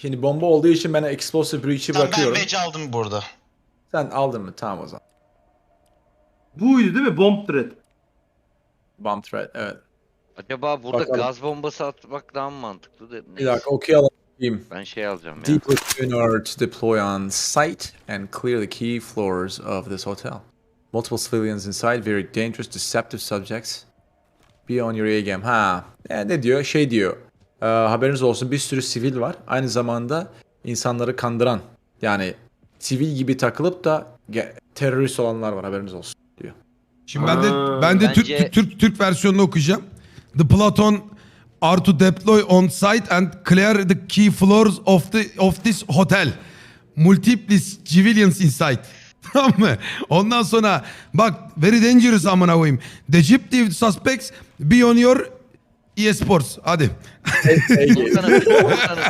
Şimdi bomba olduğu için ben explosive breach'i Tamam ben bırakıyorum. badge aldım burada. Sen aldın mı? Tamam o zaman. Buydu değil mi? Bomb threat. Bomb threat evet. Acaba burada Bakalım. gaz bombası atmak daha mı mantıklı? De, Bir neyse. dakika okuyalım. Diyeyim. Ben şey alacağım ya. Deep within order to deploy on site and clear the key floors of this hotel. Multiple civilians inside, very dangerous, deceptive subjects. Be on your A game. Ha, e, ne diyor? Şey diyor. E, haberiniz olsun bir sürü sivil var. Aynı zamanda insanları kandıran. Yani sivil gibi takılıp da terörist olanlar var haberiniz olsun diyor. Şimdi ben de ben de bence- Türk Türk Türk versiyonunu okuyacağım. The Platon are to deploy on site and clear the key floors of the of this hotel. Multiple civilians inside. Tamam mı? Ondan sonra bak very dangerous amına koyayım. Deceptive suspects be on your eSports. Hadi. Volkan'ım, Volkan'ım.